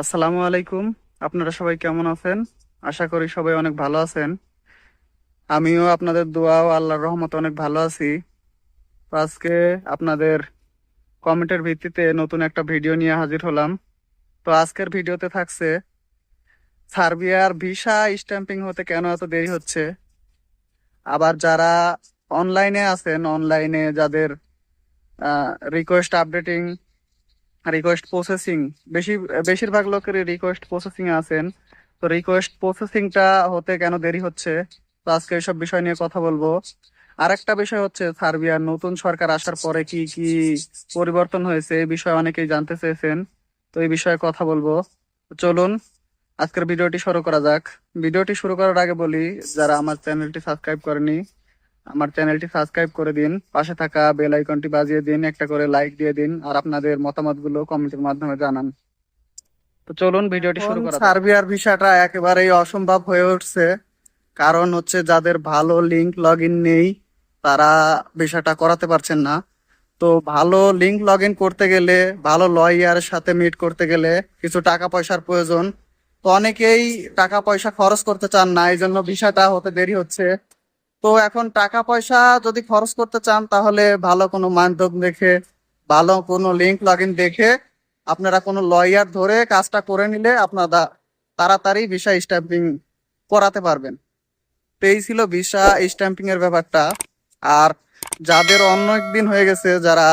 আসসালামু আলাইকুম। আপনারা সবাই কেমন আছেন? আশা করি সবাই অনেক ভালো আছেন। আমিও আপনাদের দোয়া ও আল্লাহর রহমতে অনেক ভালো আছি। তো আজকে আপনাদের কমেন্টের ভিত্তিতে নতুন একটা ভিডিও নিয়ে হাজির হলাম। তো আজকের ভিডিওতে থাকছে, সার্বিয়ার ভিসা স্ট্যাম্পিং হতে কেন এত দেরি হচ্ছে? আবার যারা অনলাইনে আছেন, অনলাইনে যাদের রিকোয়েস্ট আপডেটিং রিকোয়েস্ট প্রসেসিং বেশি, বেশিরভাগ লোকেরই রিকোয়েস্ট প্রসেসিং আছেন। তো রিকোয়েস্ট প্রসেসিংটা হতে কেন দেরি হচ্ছে? তো আজকে এইসব বিষয় নিয়ে কথা বলব। আরেকটা বিষয় হচ্ছে সার্বিয়ার নতুন সরকার আসার পরে কি কি পরিবর্তন হয়েছে? এই বিষয়ে অনেকেই জানতে চেয়েছেন। তো এই বিষয়ে কথা বলব। চলুন, আজকের ভিডিওটি শুরু করা যাক। ভিডিওটি শুরু করার আগে বলি, যারা আমার চ্যানেলটি সাবস্ক্রাইব করেনি আমার চ্যানেলটি সাবস্ক্রাইব করে দিন পাশে থাকা বেল আইকনটি বাজিয়ে দিন একটা করে লাইক দিয়ে দিন আর আপনাদের মতামতগুলো কমেন্টের মাধ্যমে জানান। তো চলুন ভিডিওটি শুরু করা সার্বিয়ার ভিসাটা একেবারেই অসম্ভব হয়ে উঠছে। কারণ হচ্ছে যাদের ভালো লিংক লগ নেই তারা ভিসাটা করাতে পারছেন না। তো ভালো লিংক লগ ইন করতে গেলে ভালো লয়ারের সাথে মিট করতে গেলে কিছু টাকা পয়সার প্রয়োজন। তো অনেকেই টাকা পয়সা খরচ করতে চান না এই জন্য ভিসাটা হতে দেরি হচ্ছে। তো এখন টাকা পয়সা যদি খরচ করতে চান তাহলে ভালো কোনো মাধ্যম দেখে ভালো কোনো লিঙ্ক লগ দেখে আপনারা কোনো লয়ার ধরে কাজটা করে নিলে আপনারা তাড়াতাড়ি ভিসা স্ট্যাম্পিং করাতে পারবেন। তো এই ছিল ভিসা স্ট্যাম্পিং এর ব্যাপারটা। আর যাদের অনেক দিন হয়ে গেছে যারা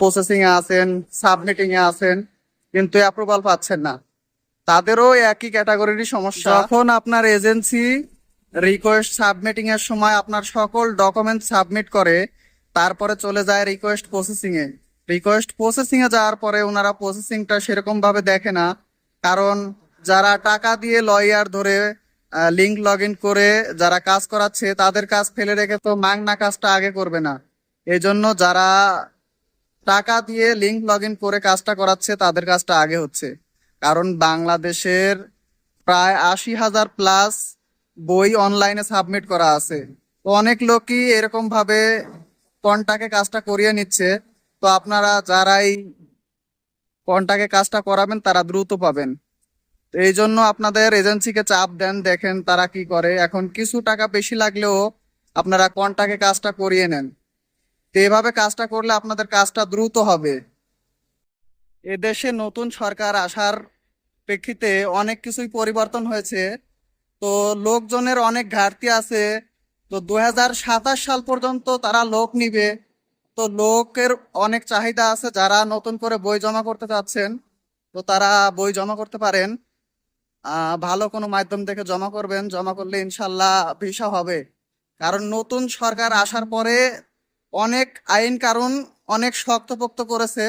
প্রসেসিং এ আছেন সাবমিটিং এ আছেন কিন্তু অ্যাপ্রুভাল পাচ্ছেন না তাদেরও একই ক্যাটাগরিরই সমস্যা। যখন আপনার এজেন্সি রিকোয়েস্ট সাবমিটিং এর সময় আপনার সকল ডকুমেন্ট সাবমিট করে, তারপরে চলে যায় রিকোয়েস্ট প্রসেসিং এ। রিকোয়েস্ট প্রসেসিং এ যাওয়ার পরে ওনারা প্রসেসিংটা সেরকম ভাবে দেখে না, কারণ যারা টাকা দিয়ে লয়ার ধরে লিঙ্ক লগ ইন করে যারা কাজ করাচ্ছে, তাদের কাজ ফেলে রেখে তো মাংনা কাজটা আগে করবে না। এই জন্য যারা টাকা দিয়ে লিঙ্ক লগ ইন করে কাজটা করাচ্ছে, তাদের কাজটা আগে হচ্ছে। কারণ বাংলাদেশের প্রায় আশি হাজার প্লাস বই অনলাইনে সাবমিট করা আছে। তো অনেক লোকই এরকম ভাবে কন্টাকে কাজটা করিয়ে নিচ্ছে। তো আপনারা যারাই কন্টাকে কাজটা করাবেন, তারা দ্রুত পাবেন। তো এই জন্য আপনাদের এজেন্সিকে চাপ দেন, দেখেন তারা কি করে। এখন কিছু টাকা বেশি লাগলেও আপনারা কন্টাকে কাজটা করিয়ে নেন। তো এভাবে কাজটা করলে আপনাদের কাজটা দ্রুত হবে। এদেশে নতুন সরকার আসার প্রেক্ষিতে অনেক কিছুই পরিবর্তন হয়েছে। তো লোকজনের অনেক ঘাটতি আছে। তো দু হাজার সাতাশ সাল পর্যন্ত তারা লোক নিবে। তো লোকের অনেক চাহিদা আছে যারা নতুন করে বই জমা করতে চাচ্ছেন। তো তারা বই জমা করতে পারেন। ভালো কোনো মাধ্যম দেখে জমা করবেন। জমা করলে ইনশাল্লাহ ভিসা হবে। কারণ নতুন সরকার আসার পরে অনেক আইন কারণ অনেক শক্তপোক্ত করেছে।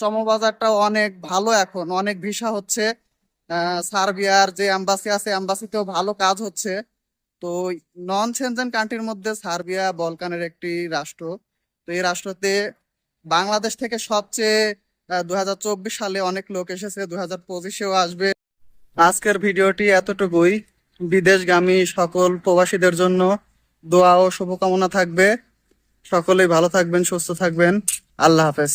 চমবাজারটা অনেক ভালো এখন, অনেক ভিসা হচ্ছে। সার্বিয়ার যে এম্বাসি আছে, এম্বাসিতেও ভালো কাজ হচ্ছে। তো নন সেনজেন কান্ট্রির মধ্যে সার্বিয়া বলকানের একটি রাষ্ট্র। তো এই রাষ্ট্রতে বাংলাদেশ থেকে সবচেয়ে দু হাজার চব্বিশ সালে অনেক লোক এসেছে দু হাজার পঁচিশেও আসবে। আজকের ভিডিওটি এতটুকুই। বিদেশগামী সকল প্রবাসীদের জন্য দোয়া ও শুভকামনা থাকবে। সকলেই ভালো থাকবেন, সুস্থ থাকবেন। আল্লাহ হাফেজ।